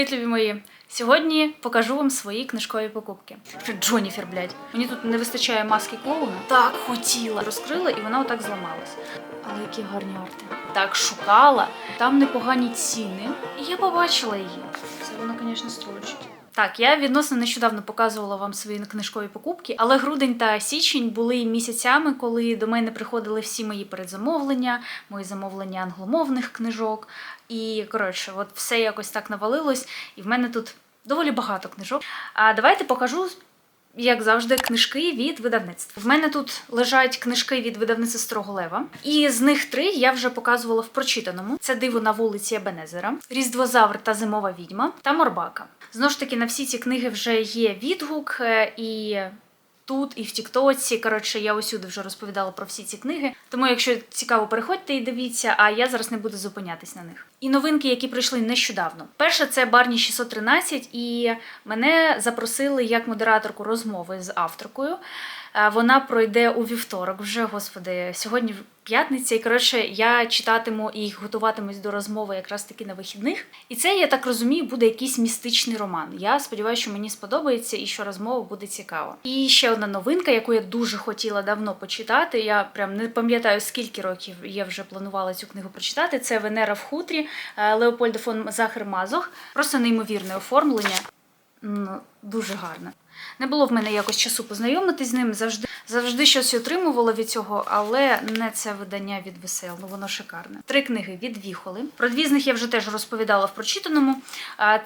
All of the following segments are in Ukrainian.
Привіт, любі мої! Сьогодні покажу вам свої книжкові покупки. Джоніфер, блядь. Мені тут не вистачає маски клоуна. Так хотіла. Розкрила і вона отак зламалась. Але які гарні арти. Так шукала. Там непогані ціни. І я побачила її. Це вона, звісно, строчить. Так, я відносно нещодавно показувала вам свої книжкові покупки, але грудень та січень були місяцями, коли до мене приходили всі мої передзамовлення, мої замовлення англомовних книжок. І коротше, от все якось так навалилось, і в мене тут доволі багато книжок. А давайте покажу. Як завжди, книжки від видавництва. В мене тут лежать книжки від видавництва Строголева, і з них три я вже показувала в прочитаному: це диво на вулиці Ебенезера, Різдвозавр та Зимова відьма та Морбака. Знову ж таки, на всі ці книги вже є відгук, е, і тут, і в Тіктоці. Коротше, я усюди вже розповідала про всі ці книги. Тому, якщо цікаво, переходьте і дивіться, а я зараз не буду зупинятись на них. І новинки, які прийшли нещодавно. Перше, це Барні 613, і мене запросили як модераторку розмови з авторкою. Е, Вона пройде у вівторок, вже господи, сьогодні п'ятниця. І коротше, я читатиму і готуватимусь до розмови якраз таки на вихідних. І це, я так розумію, буде якийсь містичний роман. Я сподіваюся, що мені сподобається і що розмова буде цікава. І ще одна новинка, яку я дуже хотіла давно почитати. Я прям не пам'ятаю, скільки років я вже планувала цю книгу прочитати. Це Венера в хутрі е, Леопольда фон Захер Мазох. Просто неймовірне оформлення. Ну, дуже гарне. Не було в мене якось часу познайомитись з ним. Завжди завжди щось отримувала від цього, але не це видання від весел. Ну воно шикарне. Три книги від Віхоли. Про дві з них я вже теж розповідала в прочитаному.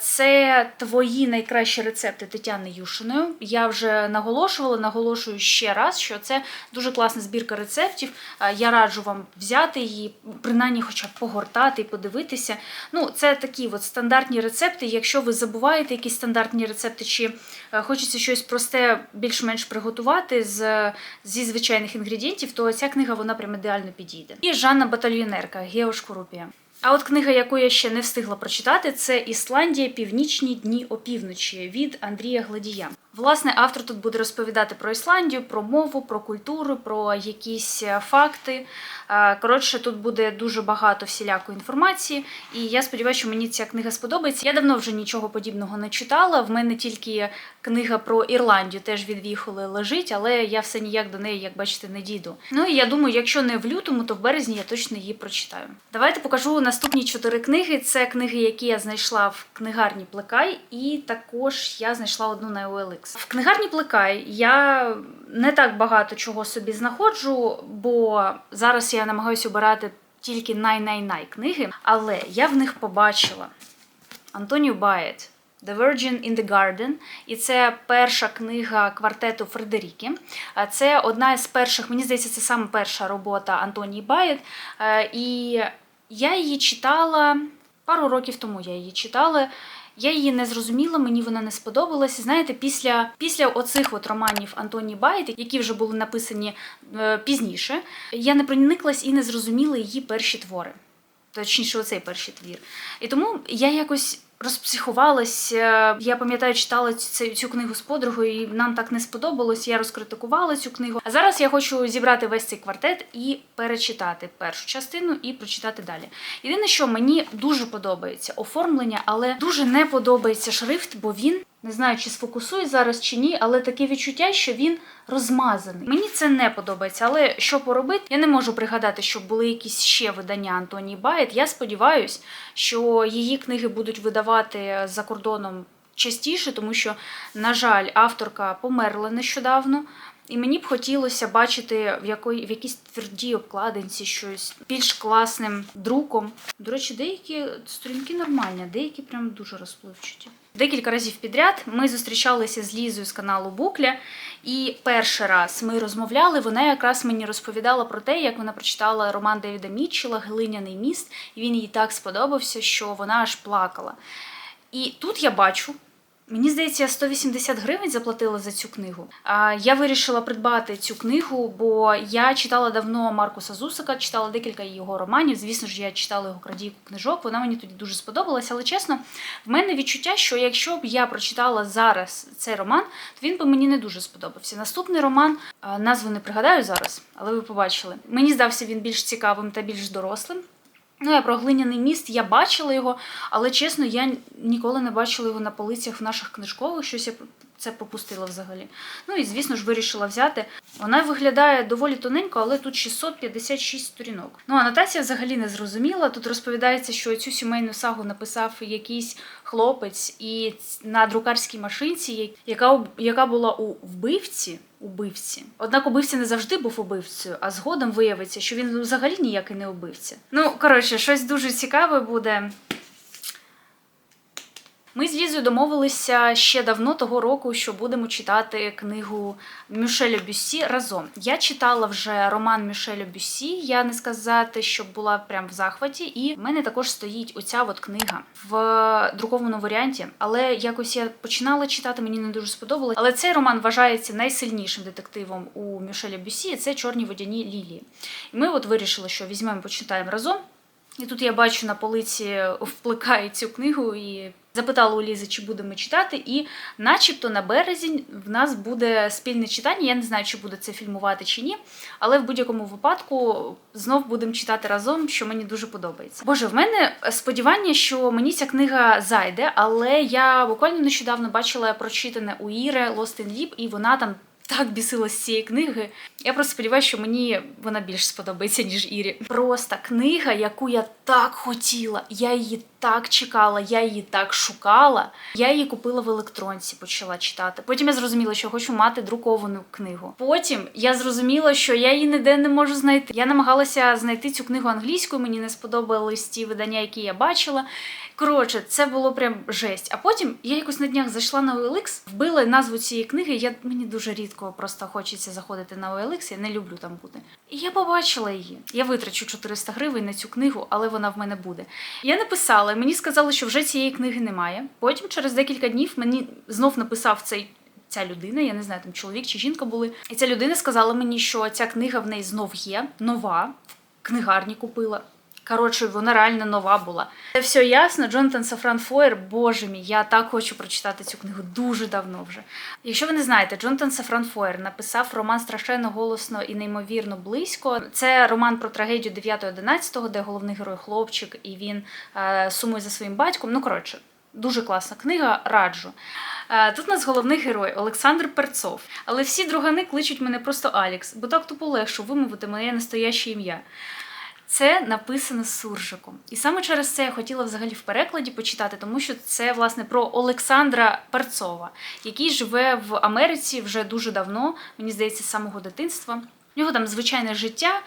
Це твої найкращі рецепти Тетяни Юшиною. Я вже наголошувала, наголошую ще раз, що це дуже класна збірка рецептів. Я раджу вам взяти її, принаймні, хоча б погортати і подивитися. Ну, це такі от стандартні рецепти. Якщо ви забуваєте якісь стандартні рецепти, чи е, хочеться щось просте більш-менш приготувати з, зі звичайних інгредієнтів, то ця книга вона прям ідеально підійде. І Жанна Батальйонерка Геошкурупія. А от книга, яку я ще не встигла прочитати, це Ісландія Північні дні опівночі від Андрія Гладія. Власне, автор тут буде розповідати про Ісландію, про мову, про культуру, про якісь е, факти. Е, Коротше, тут буде дуже багато всілякої інформації, і я сподіваюся, що мені ця книга сподобається. Я давно вже нічого подібного не читала. В мене тільки книга про Ірландію теж від Віхоли лежить, але я все ніяк до неї, як бачите, не дійду. Ну і я думаю, якщо не в лютому, то в березні я точно її прочитаю. Давайте покажу наступні чотири книги. Це книги, які я знайшла в книгарні Плекай, і також я знайшла одну на OLX. В книгарні Плекай я не так багато чого собі знаходжу, бо зараз я намагаюся обирати тільки най-най-най книги, але я в них побачила Антоніо Баєт. The Virgin in the Garden, і це перша книга квартету Фредеріки. Це одна із перших, мені здається, це саме перша робота Антонії Баєт. Е, І я її читала пару років тому. Я її читала. Я її не зрозуміла, мені вона не сподобалася. Знаєте, після після оцих от романів Антоні Байт, які вже були написані е, пізніше, я не прониклась і не зрозуміла її перші твори. Точніше, оцей перший твір. І тому я якось розпсихувалась. е, Я пам'ятаю, читала цю, цю книгу з подругою, і нам так не сподобалось. Я розкритикувала цю книгу. А зараз я хочу зібрати весь цей квартет і перечитати першу частину і прочитати далі. Єдине, що мені дуже подобається оформлення, але дуже не подобається шрифт, бо він. Не знаю, чи сфокусує зараз чи ні, але таке відчуття, що він розмазаний. Мені це не подобається, але що поробити? Я не можу пригадати, щоб були якісь ще видання Антонії Байт. Я сподіваюся, що її книги будуть видавати за кордоном частіше, тому що, на жаль, авторка померла нещодавно. І мені б хотілося бачити в якої в якійсь твердій обкладинці щось більш класним друком. До речі, деякі сторінки нормальні, деякі прям дуже розпливчаті. Декілька разів підряд ми зустрічалися з Лізою з каналу Букля, і перший раз ми розмовляли. Вона якраз мені розповідала про те, як вона прочитала роман Девіда Мітчелла Глиняний міст, і він їй так сподобався, що вона аж плакала. І тут я бачу. Мені здається, я 180 гривень заплатила за цю книгу. А я вирішила придбати цю книгу, бо я читала давно Маркуса Зусика, читала декілька його романів. Звісно ж, я читала його крадійку книжок. Вона мені тоді дуже сподобалася. Але чесно, в мене відчуття, що якщо б я прочитала зараз цей роман, то він би мені не дуже сподобався. Наступний роман назву не пригадаю зараз, але ви побачили. Мені здався він більш цікавим та більш дорослим. Ну, я про глиняний міст я бачила його, але чесно, я ніколи не бачила його на полицях в наших книжкових, щось я це попустила взагалі. Ну і звісно ж вирішила взяти. Вона виглядає доволі тоненько, але тут 656 сторінок. Ну, анотація взагалі не зрозуміла. Тут розповідається, що цю сімейну сагу написав якийсь хлопець, і на друкарській машинці, яка яка була у вбивці. Убивці. Однак убивця не завжди був убивцею, а згодом виявиться, що він взагалі ніякий не убивця. Ну, коротше, щось дуже цікаве буде. Ми з Лізою домовилися ще давно того року, що будемо читати книгу Мюшеля Бюссі разом. Я читала вже роман Мюшеля Бюссі, я не сказати, щоб була прям в захваті, і в мене також стоїть оця от книга в друкованому варіанті. Але якось я починала читати, мені не дуже сподобалось. Але цей роман вважається найсильнішим детективом у Мюшеля Бюссі. Це чорні водяні лілії. І ми от вирішили, що візьмемо, почитаємо разом. І тут я бачу на полиці вплекає цю книгу і запитала у Лізи, чи будемо читати, і начебто на березень в нас буде спільне читання. Я не знаю, чи буде це фільмувати чи ні, але в будь-якому випадку знов будемо читати разом, що мені дуже подобається. Боже, в мене сподівання, що мені ця книга зайде, але я буквально нещодавно бачила прочитане у Іри Lost in Deep, і вона там так бісилась з цієї книги. Я просто сподіваюся, що мені вона більш сподобається, ніж Ірі. Просто книга, яку я так хотіла, я її так чекала, я її так шукала. Я її купила в електронці, почала читати. Потім я зрозуміла, що хочу мати друковану книгу. Потім я зрозуміла, що я її ніде не можу знайти. Я намагалася знайти цю книгу англійською, мені не сподобались ті видання, які я бачила. Коротше, це було прям жесть. А потім я якось на днях зайшла на OLX, вбила назву цієї книги. Я Мені дуже рідко просто хочеться заходити на OLX, я не люблю там бути. І я побачила її. Я витрачу 400 гривень на цю книгу, але вона в мене буде. Я написала, мені сказали, що вже цієї книги немає. Потім, через декілька днів, мені знов написав цей. Ця людина, я не знаю, там чоловік чи жінка були. І ця людина сказала мені, що ця книга в неї знов є, нова, в книгарні купила. Коротше, вона реально нова була. Це все ясно. Джонатан Сафран Фойер, боже мій, я так хочу прочитати цю книгу дуже давно вже. Якщо ви не знаєте, Джонатан Сафран Фойер написав роман страшенно голосно і неймовірно близько. Це роман про трагедію 9-11, де головний герой хлопчик, і він е, сумує за своїм батьком. Ну, коротше. Дуже класна книга, раджу. Е, тут у нас головний герой Олександр Перцов. Але всі другани кличуть мене просто Алікс, бо так тупо легше вимовити моє настояще ім'я. Це написано суржиком. І саме через це я хотіла взагалі в перекладі почитати, тому що це власне про Олександра Перцова, який живе в Америці вже дуже давно, мені здається, з самого дитинства. У нього там звичайне життя.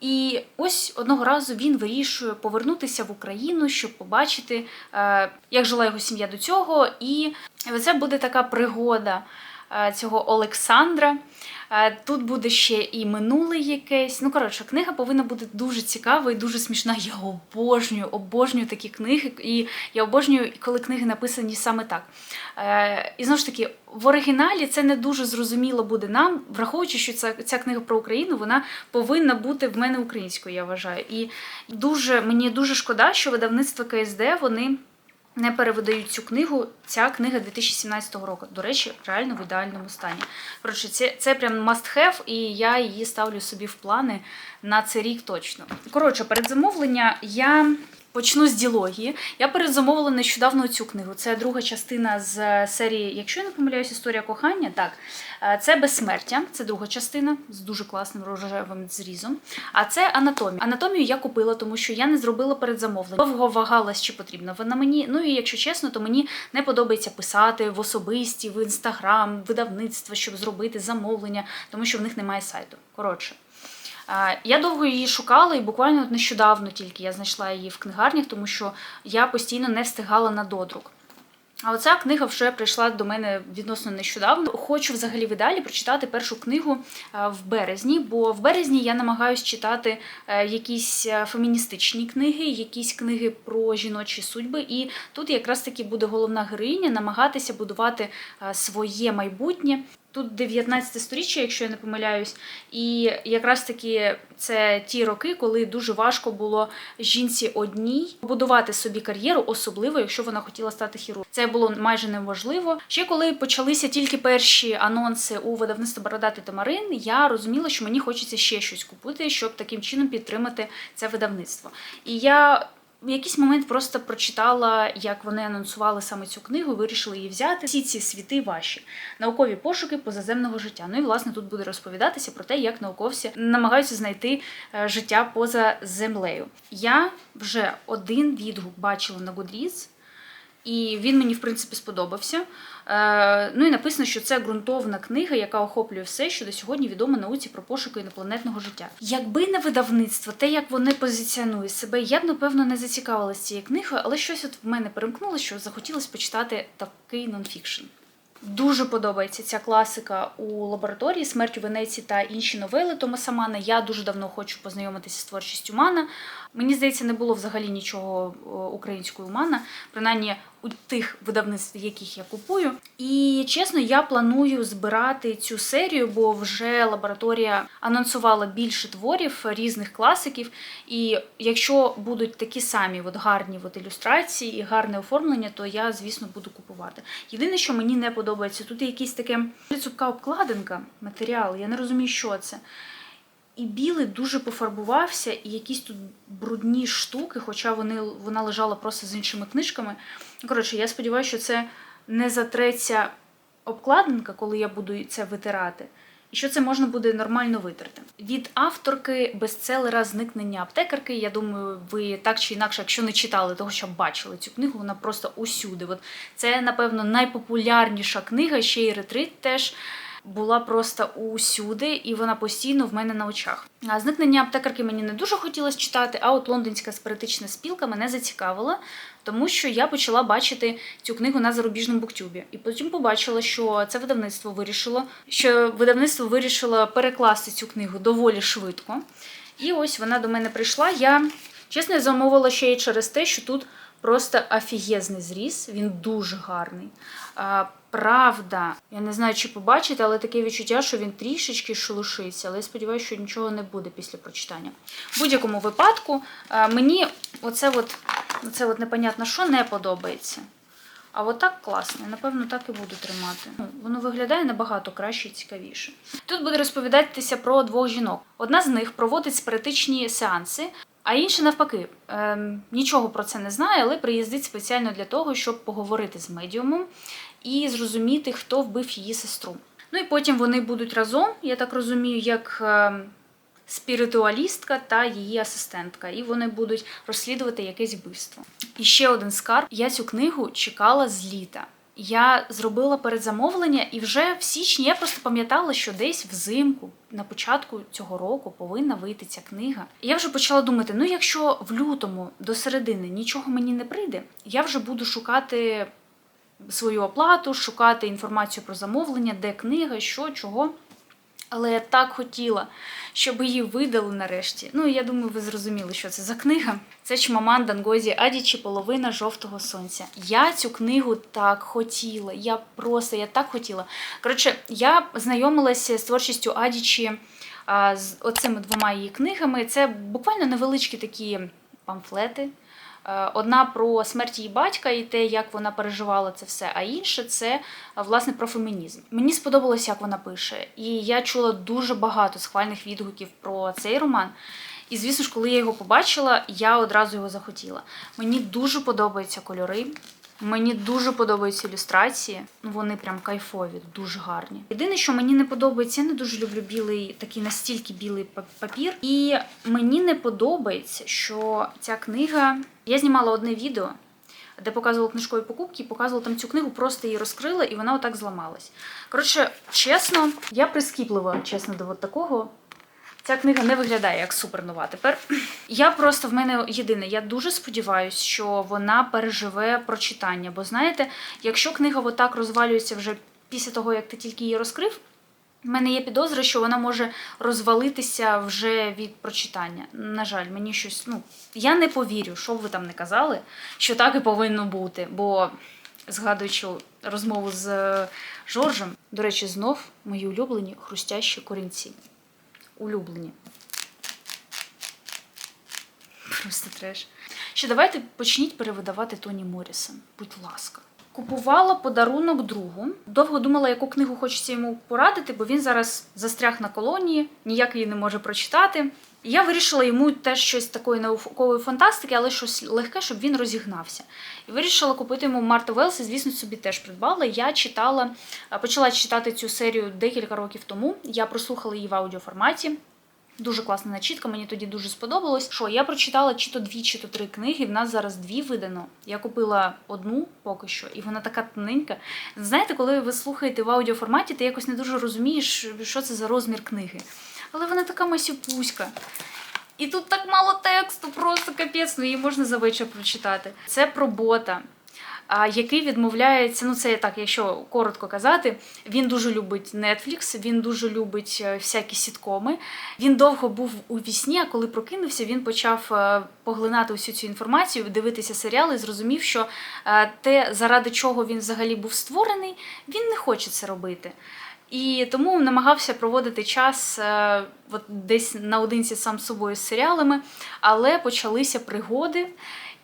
І ось одного разу він вирішує повернутися в Україну, щоб побачити, е, як жила його сім'я до цього. І це буде така пригода е, цього Олександра. Е, тут буде ще і минуле якесь. Ну, коротше, книга повинна бути дуже цікава і дуже смішна. Я обожнюю, обожнюю такі книги, і я обожнюю, коли книги написані саме так. Е, і знову ж таки, в оригіналі це не дуже зрозуміло буде нам, враховуючи, що ця, ця книга про Україну вона повинна бути в мене українською, я вважаю. І дуже мені дуже шкода, що видавництво КСД вони не перевидають цю книгу. Ця книга 2017 року. До речі, реально в ідеальному стані. Коротше, це це прям must have, і я її ставлю собі в плани на цей рік точно. Коротше, передзамовлення я Почну з ділогії. Я перезамовила нещодавно цю книгу. Це друга частина з серії, якщо я не помиляюсь, історія кохання. Так, е, це безсмертя, це друга частина з дуже класним рожевим зрізом. А це анатомія. Анатомію я купила, тому що я не зробила передзамовлення. Довго вагалась, чи потрібна вона мені. Ну і якщо чесно, то мені не подобається писати в особисті, в інстаграм, видавництво, щоб зробити замовлення, тому що в них немає сайту. Коротше. Я довго її шукала, і буквально нещодавно тільки я знайшла її в книгарнях, тому що я постійно не встигала на додрук. А оця книга вже прийшла до мене відносно нещодавно. Хочу взагалі в ідеалі прочитати першу книгу в березні, бо в березні я намагаюся читати е, якісь е, феміністичні книги, якісь книги про жіночі судьби. І тут якраз таки буде головна героїня намагатися будувати е, своє майбутнє. Тут 19 сторіччя, якщо я не помиляюсь, і якраз таки це ті роки, коли дуже важко було жінці одній будувати собі кар'єру, особливо якщо вона хотіла стати хірургом. Це було майже неможливо. Ще коли почалися тільки перші анонси у видавництво Бородатий Тамарин, я розуміла, що мені хочеться ще щось купити, щоб таким чином підтримати це видавництво. І я в якийсь момент просто прочитала, як вони анонсували саме цю книгу, вирішили її взяти. Всі ці світи ваші наукові пошуки позаземного життя. Ну і власне тут буде розповідатися про те, як науковці намагаються знайти е, життя поза землею. Я вже один відгук бачила на Goodreads, і він мені в принципі сподобався. Е, ну і написано, що це ґрунтовна книга, яка охоплює все, що до сьогодні відомо науці про пошуки інопланетного життя. Якби не видавництво, те, як вони позиціонують себе, я б напевно не зацікавилася цією книгою, але щось от в мене перемкнуло, що захотілося почитати такий нонфікшн. Дуже подобається ця класика у лабораторії Смерть у Венеції та інші новели Томаса Мана. Я дуже давно хочу познайомитися з творчістю Мана. Мені здається, не було взагалі нічого українською Мана, принаймні у тих видавництв, яких я купую. І чесно, я планую збирати цю серію, бо вже лабораторія анонсувала більше творів різних класиків. І якщо будуть такі самі от гарні от ілюстрації і гарне оформлення, то я, звісно, буду купувати. Єдине, що мені не подобається, тут є якийсь таке цупка обкладинка, матеріал, я не розумію, що це. І білий дуже пофарбувався, і якісь тут брудні штуки, хоча вони, вона лежала просто з іншими книжками. Коротше, я сподіваюся, що це не затреться обкладинка, коли я буду це витирати, і що це можна буде нормально витерти. Від авторки бестселера Зникнення аптекарки. Я думаю, ви так чи інакше, якщо не читали того, що бачили цю книгу, вона просто усюди. От Це, напевно, найпопулярніша книга, ще й ретрит теж була просто усюди, і вона постійно в мене на очах. А зникнення аптекарки мені не дуже хотілося читати, а от лондонська спиритична спілка мене зацікавила, тому що я почала бачити цю книгу на зарубіжному буктюбі. І потім побачила, що це видавництво вирішило, що видавництво вирішило перекласти цю книгу доволі швидко. І ось вона до мене прийшла. Я чесно замовила ще й через те, що тут просто офігезний зріз, він дуже гарний. Правда, я не знаю, чи побачите, але таке відчуття, що він трішечки шелушиться, але я сподіваюся, що нічого не буде після прочитання. В будь-якому випадку мені оце от, оце от непонятно що не подобається. А от класно, напевно, так і буду тримати. Ну, Воно виглядає набагато краще і цікавіше. Тут буде розповідатися про двох жінок. Одна з них проводить спиритичні сеанси, а інша навпаки, ем, нічого про це не знає, але приїздить спеціально для того, щоб поговорити з медіумом і зрозуміти, хто вбив її сестру. Ну і потім вони будуть разом, я так розумію, як ем, спіритуалістка та її асистентка, і вони будуть розслідувати якесь вбивство. І ще один скарб. Я цю книгу чекала з літа. Я зробила передзамовлення, і вже в січні я просто пам'ятала, що десь взимку, на початку цього року, повинна вийти ця книга. І я вже почала думати: ну, якщо в лютому до середини нічого мені не прийде, я вже буду шукати свою оплату, шукати інформацію про замовлення, де книга, що, чого. Але я так хотіла, щоб її видали нарешті. Ну, я думаю, ви зрозуміли, що це за книга. Це Чмаман Дангозі Адічі Половина жовтого сонця. Я цю книгу так хотіла. Я просто я так хотіла. Коротше, я знайомилася з творчістю Адічі з оцими двома її книгами. Це буквально невеличкі такі памфлети. Е, одна про смерть її батька і те, як вона переживала це все, а інше це е, власне про фемінізм. Мені сподобалось, як вона пише, і я чула дуже багато схвальних відгуків про цей роман. І, звісно ж, коли я його побачила, я одразу його захотіла. Мені дуже подобаються кольори. Мені дуже подобаються ілюстрації, вони прям кайфові, дуже гарні. Єдине, що мені не подобається, я не дуже люблю білий, такий настільки білий папір. І мені не подобається, що ця книга. Я знімала одне відео, де показувала книжкові покупки, і показувала там цю книгу, просто її розкрила, і вона отак зламалась. Коротше, чесно, я прискіплива, чесно, до такого. Ця книга не виглядає як супернова. Тепер я просто в мене єдине, я дуже сподіваюся, що вона переживе прочитання. Бо знаєте, якщо книга отак розвалюється вже після того, як ти тільки її розкрив, в мене є підозра, що вона може розвалитися вже від прочитання. На жаль, мені щось. Ну, я не повірю, що ви там не казали, що так і повинно бути. Бо згадуючи розмову з е, Жоржем. До речі, знов мої улюблені хрустящі корінці. Улюблені. Просто треш. Ще давайте почніть перевидавати Тоні Моррісон. Будь ласка. Купувала подарунок другу. Довго думала, яку книгу хочеться йому порадити, бо він зараз застряг на колонії, ніяк її не може прочитати. І я вирішила йому теж щось такої наукової фантастики, але щось легке, щоб він розігнався. І вирішила купити йому Марта Велс, і, звісно, собі теж придбала. Я читала, почала читати цю серію декілька років тому. Я прослухала її в аудіоформаті. Дуже класна начітка, мені тоді дуже сподобалось. Що я прочитала чи то дві, чи то три книги. В нас зараз дві видано. Я купила одну поки що, і вона така тоненька. Знаєте, коли ви слухаєте в аудіоформаті, ти якось не дуже розумієш, що це за розмір книги. Але вона така масюпуська. І тут так мало тексту, просто капець, ну її можна за вечір прочитати. Це про бота. Який відмовляється, ну це так, якщо коротко казати, він дуже любить Netflix, він дуже любить е, всякі сіткоми. Він довго був у вісні, а коли прокинувся, він почав е, поглинати усю цю інформацію, дивитися серіали зрозумів, що е, те, заради чого він взагалі був створений, він не хоче це робити. І тому намагався проводити час е, от десь наодинці сам з собою з серіалами, але почалися пригоди.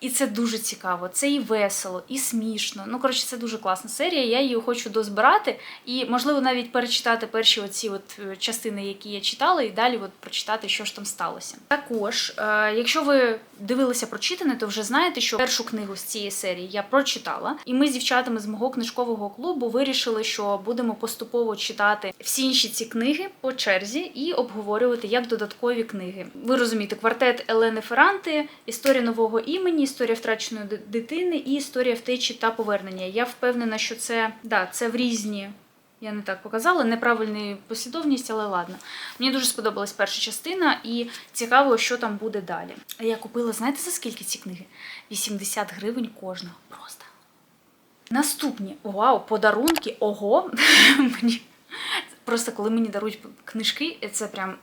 І це дуже цікаво, це і весело, і смішно. Ну, коротше, це дуже класна серія. Я її хочу дозбирати і, можливо, навіть перечитати перші оці от е, частини, які я читала, і далі от прочитати, що ж там сталося. Також, е, якщо ви дивилися прочитане, то вже знаєте, що першу книгу з цієї серії я прочитала. І ми з дівчатами з мого книжкового клубу вирішили, що будемо поступово читати всі інші ці книги по черзі і обговорювати як додаткові книги. Ви розумієте, квартет Елени Ферранти, історія нового імені, історія втраченої дитини і історія втечі та повернення. Я впевнена, що це да, це в різні. Я не так показала, неправильна послідовність, але ладно. Мені дуже сподобалась перша частина, і цікаво, що там буде далі. Я купила, знаєте, за скільки ці книги? 80 гривень кожна. Просто. Наступні. Вау, подарунки. Ого! Просто коли мені дарують книжки, це прям.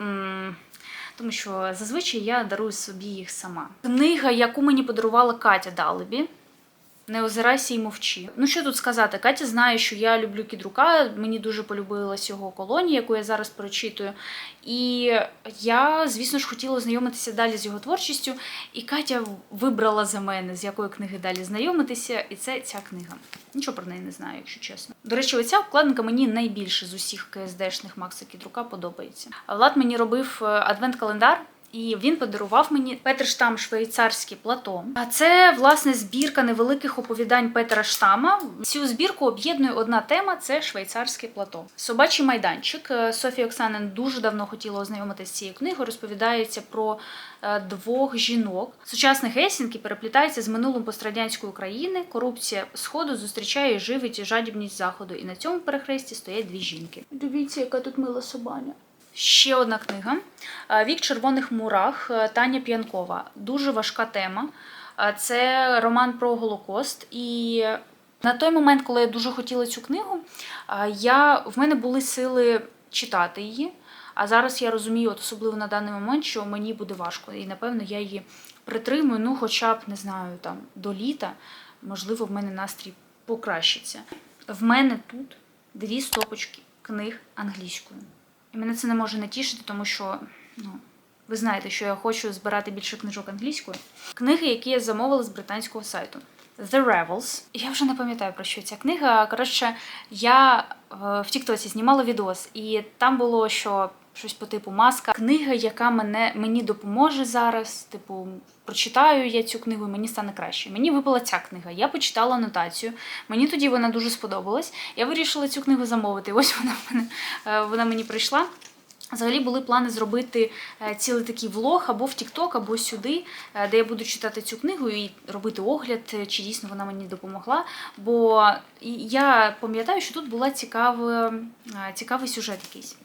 Тому що зазвичай я дарую собі їх сама. Книга, яку мені подарувала Катя Далебі. Не озирайся і мовчи. Ну що тут сказати? Катя знає, що я люблю кідрука. Мені дуже полюбилась його колонія, яку я зараз перечитую. І я, звісно ж, хотіла знайомитися далі з його творчістю. І Катя вибрала за мене, з якої книги далі знайомитися, і це ця книга. Нічого про неї не знаю, якщо чесно. До речі, оця обкладинка мені найбільше з усіх КСДшних Макса Кідрука подобається. Влад мені робив е, адвент-календар. І він подарував мені Петер Штам швейцарський плато. А це власне збірка невеликих оповідань Петера Штама. Цю збірку об'єднує одна тема це швейцарське плато. Собачий майданчик. Е, Софія Оксанин дуже давно хотіла ознайомитися з цією книгою. Розповідається про е, двох жінок. Сучасне Гельсінкі переплітається з минулим пострадянської України. Корупція сходу зустрічає живить жадібність заходу. І на цьому перехресті стоять дві жінки. Дивіться, яка тут мила собаня. Ще одна книга Е, Вік червоних мурах е, Таня П'янкова. Дуже важка тема. Е, Це роман про Голокост. І на той момент, коли я дуже хотіла цю книгу, я, в мене були сили читати її. А зараз я розумію, от особливо на даний момент, що мені буде важко. І напевно я її притримую, ну, хоча б не знаю, там до літа, можливо, в мене настрій покращиться. В мене тут дві стопочки книг англійською. І мене це не може не тішити, тому що ну, ви знаєте, що я хочу збирати більше книжок англійською. Книги, які я замовила з британського сайту. The Revels. Я вже не пам'ятаю про що ця книга. Коротше, я е, в Тіктоці знімала відос, і там було що щось по типу маска. Книга, яка мене мені допоможе зараз. Типу, прочитаю я цю книгу, і мені стане краще. Мені випала ця книга. Я почитала анотацію. Мені тоді вона дуже сподобалась. Я вирішила цю книгу замовити. Ось вона мене е, вона мені прийшла. Взагалі були плани зробити е, цілий такий влог або в TikTok, або сюди, е, де я буду читати цю книгу і робити огляд, чи дійсно вона мені допомогла. Бо я пам'ятаю, що тут була цікава, цікавий сюжет якийсь.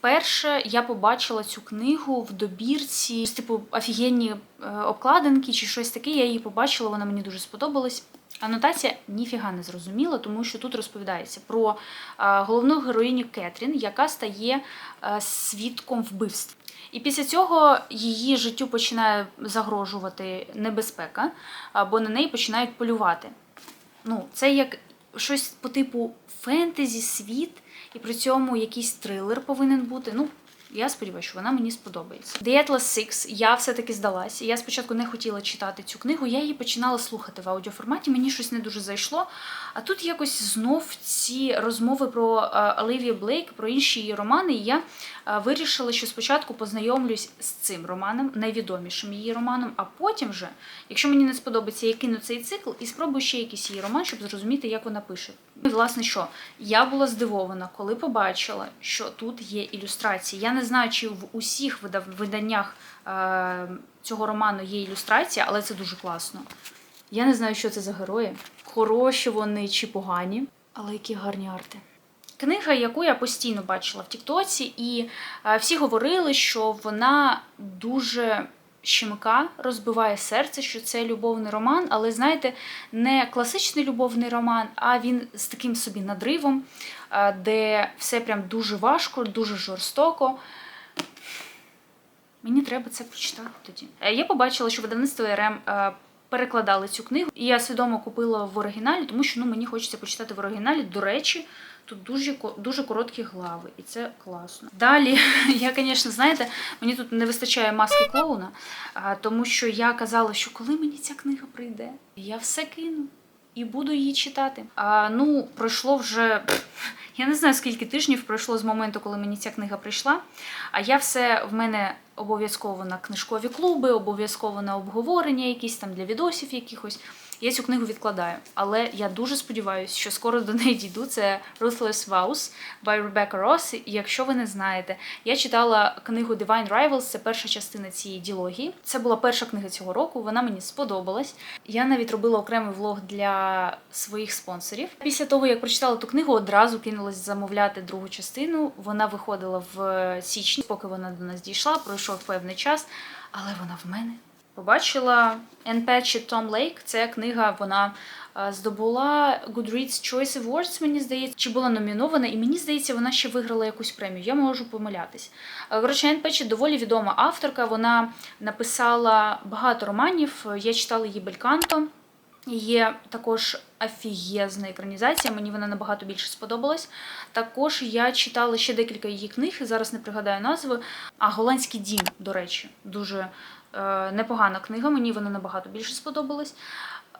Вперше я побачила цю книгу в добірці, з типу офігенні е, обкладинки чи щось таке. Я її побачила, вона мені дуже сподобалась. Анотація ніфіга не зрозуміла, тому що тут розповідається про е, головну героїню Кетрін, яка стає е, свідком вбивств. І після цього її життю починає загрожувати небезпека, бо на неї починають полювати. Ну, це як щось по типу фентезі, світ, і при цьому якийсь трилер повинен бути. Ну, я сподіваюся, що вона мені сподобається. The Atlas Six я все-таки здалась. Я спочатку не хотіла читати цю книгу, я її починала слухати в аудіоформаті, мені щось не дуже зайшло. А тут якось знов ці розмови про е, Оливію Блейк, про інші її романи. І я е, вирішила, що спочатку познайомлюсь з цим романом, найвідомішим її романом, а потім вже, якщо мені не сподобається, я кину цей цикл і спробую ще якийсь її роман, щоб зрозуміти, як вона пише. І, власне, що я була здивована, коли побачила, що тут є ілюстрації. Я не знаю, чи в усіх виданнях е, цього роману є ілюстрація, але це дуже класно. Я не знаю, що це за герої, хороші вони чи погані, але які гарні арти. Книга, яку я постійно бачила в Тіктоці, і е, всі говорили, що вона дуже щемка, розбиває серце, що це любовний роман, але знаєте, не класичний любовний роман, а він з таким собі надривом, де все прям дуже важко, дуже жорстоко. Мені треба це прочитати тоді. Е, Я побачила, що видавництво РМ е, перекладали цю книгу, і я свідомо купила в оригіналі, тому що ну мені хочеться почитати в оригіналі. До речі, тут дуже дуже короткі глави, і це класно. Далі, я, звісно, знаєте, мені тут не вистачає маски клоуна, тому що я казала, що коли мені ця книга прийде, я все кину. І буду її читати. А ну, пройшло вже я не знаю, скільки тижнів пройшло з моменту, коли мені ця книга прийшла. А я все в мене обов'язково на книжкові клуби, обов'язково на обговорення, якісь там для відосів якихось. Я цю книгу відкладаю, але я дуже сподіваюся, що скоро до неї дійду. Це Ruthless Vows by Rebecca Ross. Якщо ви не знаєте, я читала книгу Divine Rivals, це перша частина цієї ділогії. Це була перша книга цього року. Вона мені сподобалась. Я навіть робила окремий влог для своїх спонсорів. Після того, як прочитала ту книгу, одразу кинулась замовляти другу частину. Вона виходила в січні, поки вона до нас дійшла. Пройшов певний час, але вона в мене. Побачила Patchett Tom Lake. Це книга, вона е, здобула Goodreads Choice Awards, мені здається, чи була номінована, і мені здається, вона ще виграла якусь премію. Я можу помилятись. Е, Коротше, Anne доволі відома авторка. Вона написала багато романів. Я читала її Бельканто. Є також офігезна екранізація, мені вона набагато більше сподобалась. Також я читала ще декілька її книг, зараз не пригадаю назви. А Голландський дім, до речі, дуже непогана книга, мені вона набагато більше сподобалась.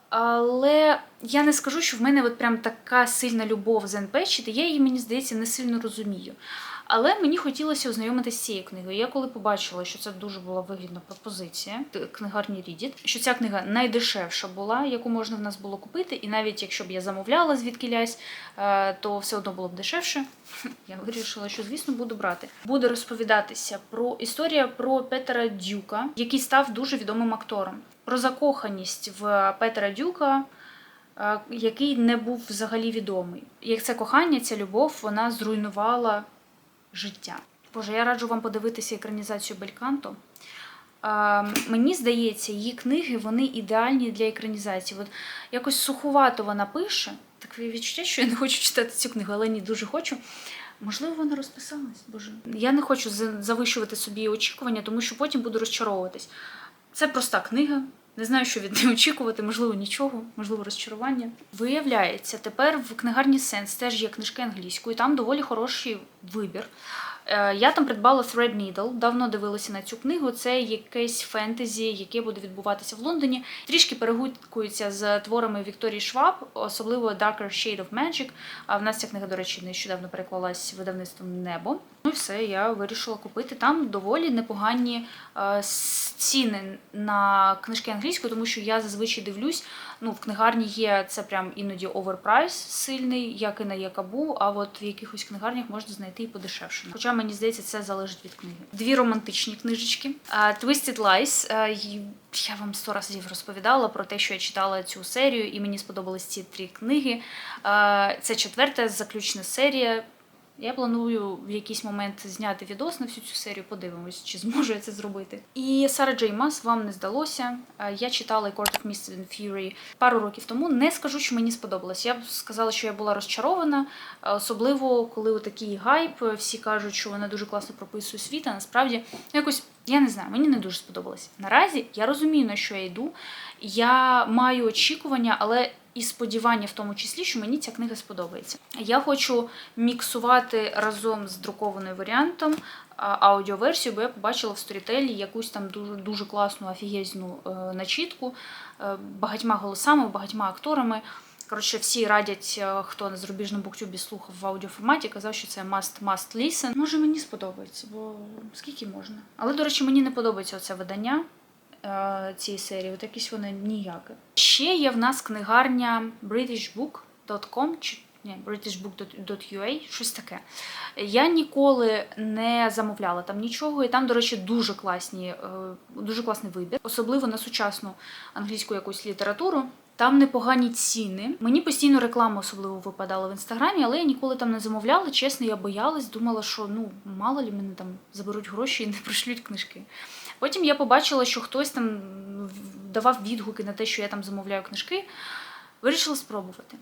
Але я не скажу, що в мене от прям така сильна любов з Енпечіт, я її, мені здається, не сильно розумію. Але мені хотілося ознайомитися з цією книгою. Я коли побачила, що це дуже була вигідна пропозиція, книгарні Рідіт, що ця книга найдешевша була, яку можна в нас було купити, і навіть якщо б я замовляла звідкілясь, е, то все одно було б дешевше. Я вирішила, що звісно буду брати. Буде розповідатися про історія про Петера Дюка, який став дуже відомим актором. Про закоханість в Петера Дюка е, який не був взагалі відомий. Як це кохання, ця любов, вона зруйнувала життя. Боже, я раджу вам подивитися екранізацію Бельканто. Е, мені здається, її книги вони ідеальні для екранізації. От якось суховато вона пише. Таке відчуття, що я не хочу читати цю книгу, але ні, дуже хочу. Можливо, вона розписалась. Боже, я не хочу завищувати собі очікування, тому що потім буду розчаровуватись. Це проста книга. Не знаю, що від неї очікувати, можливо, нічого, можливо, розчарування. Виявляється, тепер в книгарні Сенс теж є книжки англійською, там доволі хороший вибір. Е, Я там придбала Threadneedle, давно дивилася на цю книгу. Це якесь фентезі, яке буде відбуватися в Лондоні. Трішки перегукується з творами Вікторії Шваб, особливо Darker Shade of Magic. А в нас ця книга, до речі, нещодавно переклалась видавництвом Небо. Ну і все, я вирішила купити. Там доволі непогані е, ціни на книжки англійською, тому що я зазвичай дивлюсь. Ну, в книгарні є це прям іноді оверпрайс сильний, як і на Якабу, а от в якихось книгарнях можна знайти і подешевше. Хоча мені здається, це залежить від книги. Дві романтичні книжечки. Twisted Lies. Я вам сто разів розповідала про те, що я читала цю серію, і мені сподобались ці три книги. Це четверта заключна серія. Я планую в якийсь момент зняти відос на всю цю серію, подивимось, чи зможу я це зробити. І Сара Джей Мас вам не здалося. Я читала Court of Mist and Fury пару років тому. Не скажу, що мені сподобалось. Я б сказала, що я була розчарована, особливо коли такий гайп. е, Всі кажуть, що вона дуже класно прописує світ, а насправді якось. Я не знаю, мені не дуже сподобалось. Наразі я розумію, на що я йду. Я маю очікування, але і сподівання в тому числі, що мені ця книга сподобається. Я хочу міксувати разом з друкованим варіантом аудіоверсію, бо я побачила в сторітелі якусь там дуже дуже класну офігезну е, начітку е, багатьма голосами, багатьма акторами. Коротше, всі радять, е, хто на зарубіжному буктюбі слухав в аудіоформаті, казав, що це must must listen. Може, мені сподобається, бо скільки можна. Але, до речі, мені не подобається оце видання цієї серії. От якісь вони ніякі. Ще є в нас книгарня britishbook.com чи ні, britishbook.ua, щось таке. Я ніколи не замовляла там нічого, і там, до речі, дуже класні, е, дуже класний вибір, особливо на сучасну англійську якусь літературу. Там непогані ціни. Мені постійно реклама особливо випадала в інстаграмі, але я ніколи там не замовляла. Чесно, я боялась, думала, що ну мало лі мене там заберуть гроші і не пришлють книжки. Потім я побачила, що хтось там давав відгуки на те, що я там замовляю книжки. Вирішила спробувати.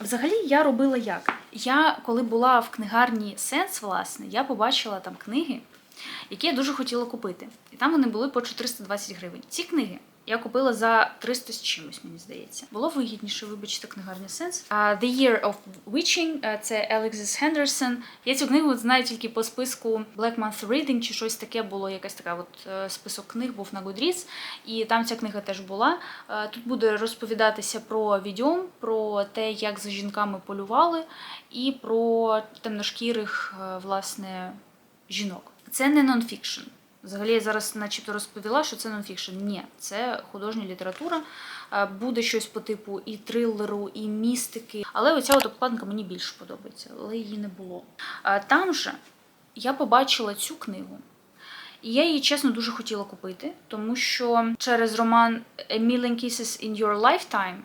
Взагалі, я робила як? Я, коли була в книгарні Сенс, власне, я побачила там книги, які я дуже хотіла купити. І там вони були по 420 гривень. Ці книги я купила за 300 з чимось, мені здається. Було вигідніше, вибачте, книгарня Сенс. А The Year of Witching е, це Алексіс Хендерсон. Я цю книгу знаю тільки по списку Black Month Reading чи щось таке було. Якась така от е, список книг був на Goodreads, і там ця книга теж була. Е, Тут буде розповідатися про відьом, про те, як за жінками полювали, і про темношкірих, е, власне, жінок. Це не нонфікшн. Взагалі я зараз начебто розповіла, що це нонфікшн. Ні, це художня література. Е, Буде щось по типу і трилеру, і містики. Але оця от обкладинка мені більше подобається, але її не було. Там же я побачила цю книгу. І я її чесно дуже хотіла купити, тому що через роман A Million Kisses in Your Lifetime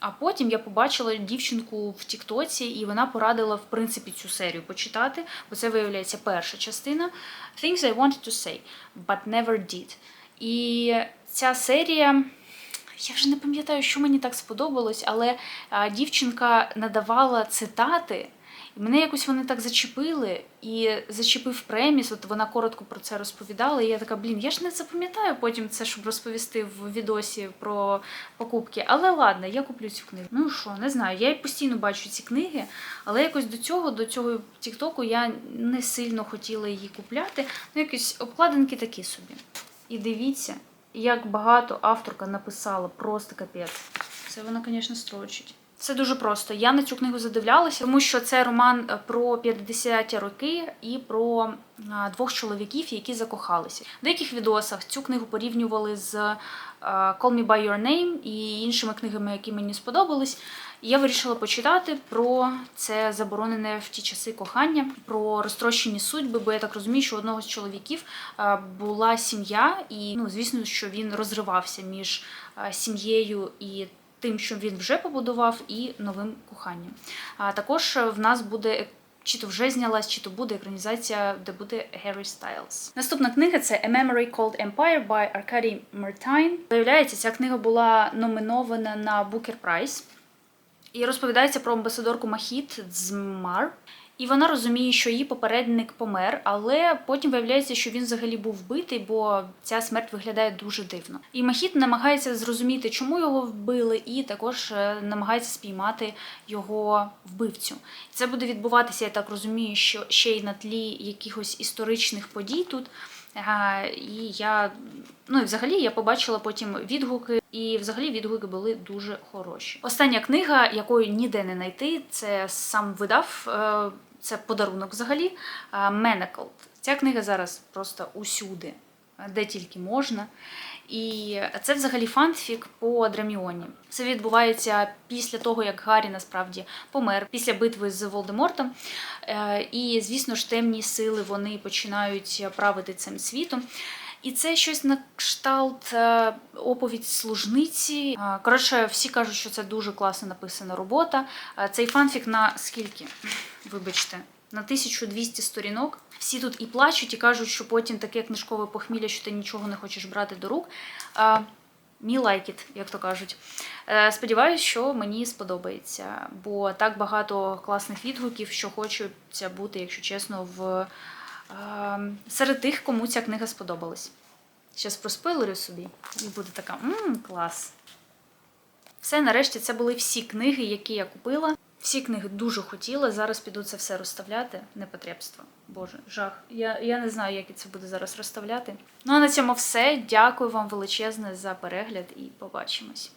а потім я побачила дівчинку в Тіктоці, і вона порадила в принципі цю серію почитати, бо це виявляється перша частина Things I wanted to say, but never did. І ця серія. Я вже не пам'ятаю, що мені так сподобалось, але дівчинка надавала цитати, мене якось вони так зачепили, і зачепив преміс. От вона коротко про це розповідала. І я така, блін, я ж не запам'ятаю потім це, щоб розповісти в відосі про покупки. Але ладно, я куплю цю книгу. Ну що, не знаю. Я постійно бачу ці книги, але якось до цього, до цього Тіктоку я не сильно хотіла її купляти. Ну, якісь обкладинки такі собі. І дивіться, як багато авторка написала, просто капець. Це вона, звісно, строчить. Це дуже просто. Я на цю книгу задивлялася, тому що це роман е, про 50-ті роки і про двох чоловіків, які закохалися. В деяких відосах цю книгу порівнювали з Call Me By Your Name і іншими книгами, які мені сподобались. Я вирішила почитати про це заборонене в ті часи кохання, про розтрощені судьби, бо я так розумію, що у одного з чоловіків була сім'я, і ну, звісно, що він розривався між сім'єю і тим, що він вже побудував, і новим коханням. А також в нас буде. Чи то вже знялась, чи то буде екранізація, де буде Геррі Стайлз. Наступна книга це A Memory Called Empire by Arkady Martine. Виявляється, ця книга була номінована на Booker Prize. І розповідається про амбасадорку Махіт Дзмар. І вона розуміє, що її попередник помер, але потім виявляється, що він взагалі був вбитий, бо ця смерть виглядає дуже дивно. І Махіт намагається зрозуміти, чому його вбили, і також е, намагається спіймати його вбивцю. Це буде відбуватися, я так розумію, що ще й на тлі якихось історичних подій тут. А, І я ну і взагалі я побачила потім відгуки, і взагалі відгуки були дуже хороші. Остання книга, якої ніде не знайти, це сам видав. Е, Це подарунок взагалі. Менеклд. Ця книга зараз просто усюди, де тільки можна. І це взагалі фанфік по Драміоні. Це відбувається після того, як Гаррі насправді помер після битви з Волдемортом. Е, І, звісно ж, темні сили вони починають правити цим світом. І це щось на кшталт е, оповідь служниці. Е, Коротше, всі кажуть, що це дуже класно написана робота. Е, Цей фанфік на скільки? Вибачте, на 1200 сторінок. Всі тут і плачуть, і кажуть, що потім таке книжкове похмілля, що ти нічого не хочеш брати до рук. Me like it, як то кажуть. Сподіваюсь, що мені сподобається, бо так багато класних відгуків, що хочеться бути, якщо чесно, в серед тих, кому ця книга сподобалась. Зараз проспойлерю собі, і буде така мм, клас. Все, нарешті, це були всі книги, які я купила. Всі книги дуже хотіла. Зараз піду це все розставляти. Непотребство. Боже, жах. Я, я не знаю, як я це буду зараз розставляти. Ну а на цьому все. Дякую вам величезне за перегляд і побачимось.